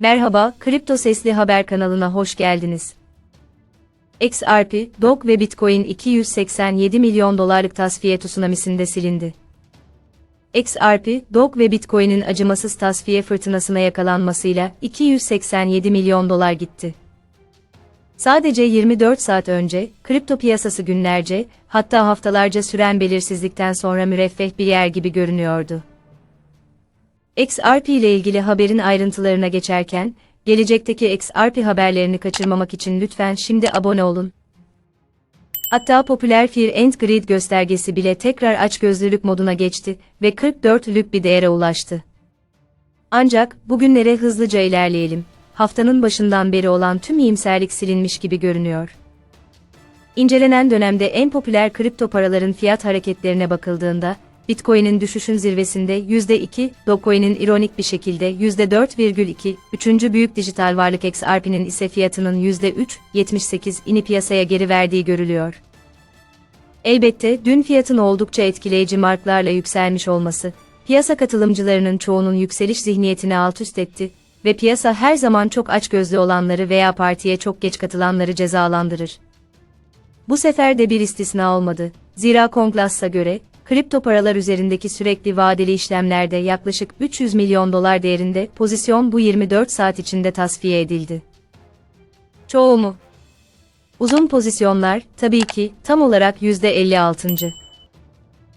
Merhaba, Kripto Sesli Haber kanalına hoş geldiniz. XRP, DOG ve Bitcoin 287 milyon dolarlık tasfiye tsunamisinde silindi. XRP, DOG ve Bitcoin'in acımasız tasfiye fırtınasına yakalanmasıyla 287 milyon dolar gitti. Sadece 24 saat önce, kripto piyasası günlerce, hatta haftalarca süren belirsizlikten sonra müreffeh bir yer gibi görünüyordu. XRP ile ilgili haberin ayrıntılarına geçerken, gelecekteki XRP haberlerini kaçırmamak için lütfen şimdi abone olun. Hatta popüler Fear and Greed göstergesi bile tekrar açgözlülük moduna geçti ve 44'lük bir değere ulaştı. Ancak bugünlere hızlıca ilerleyelim. Haftanın başından beri olan tüm iyimserlik silinmiş gibi görünüyor. İncelenen dönemde en popüler kripto paraların fiyat hareketlerine bakıldığında, Bitcoin'in düşüşün zirvesinde %2, Dogecoin'in ironik bir şekilde %4,2, üçüncü büyük dijital varlık XRP'nin ise fiyatının %3,78 ini piyasaya geri verdiği görülüyor. Elbette dün fiyatın oldukça etkileyici marklarla yükselmiş olması, piyasa katılımcılarının çoğunun yükseliş zihniyetini alt üst etti ve piyasa her zaman çok açgözlü olanları veya partiye çok geç katılanları cezalandırır. Bu sefer de bir istisna olmadı. Zira Konglass'a göre, kripto paralar üzerindeki sürekli vadeli işlemlerde yaklaşık 300 milyon dolar değerinde pozisyon bu 24 saat içinde tasfiye edildi. Çoğu mu? Uzun pozisyonlar, tabii ki, tam olarak %56.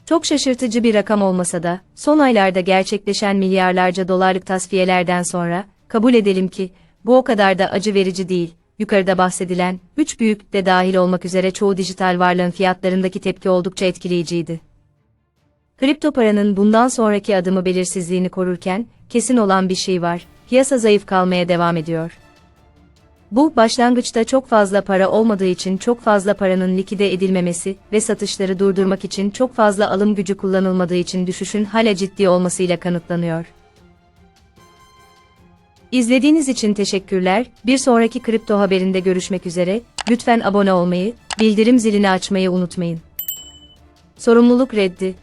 Çok şaşırtıcı bir rakam olmasa da, son aylarda gerçekleşen milyarlarca dolarlık tasfiyelerden sonra, kabul edelim ki, bu o kadar da acı verici değil. Yukarıda bahsedilen, üç büyük de dahil olmak üzere çoğu dijital varlığın fiyatlarındaki tepki oldukça etkileyiciydi. Kripto paranın bundan sonraki adımı belirsizliğini korurken, kesin olan bir şey var, piyasa zayıf kalmaya devam ediyor. Bu, başlangıçta çok fazla para olmadığı için çok fazla paranın likide edilmemesi ve satışları durdurmak için çok fazla alım gücü kullanılmadığı için düşüşün hala ciddi olmasıyla kanıtlanıyor. İzlediğiniz için teşekkürler. Bir sonraki kripto haberinde görüşmek üzere. Lütfen abone olmayı, bildirim zilini açmayı unutmayın. Sorumluluk reddi.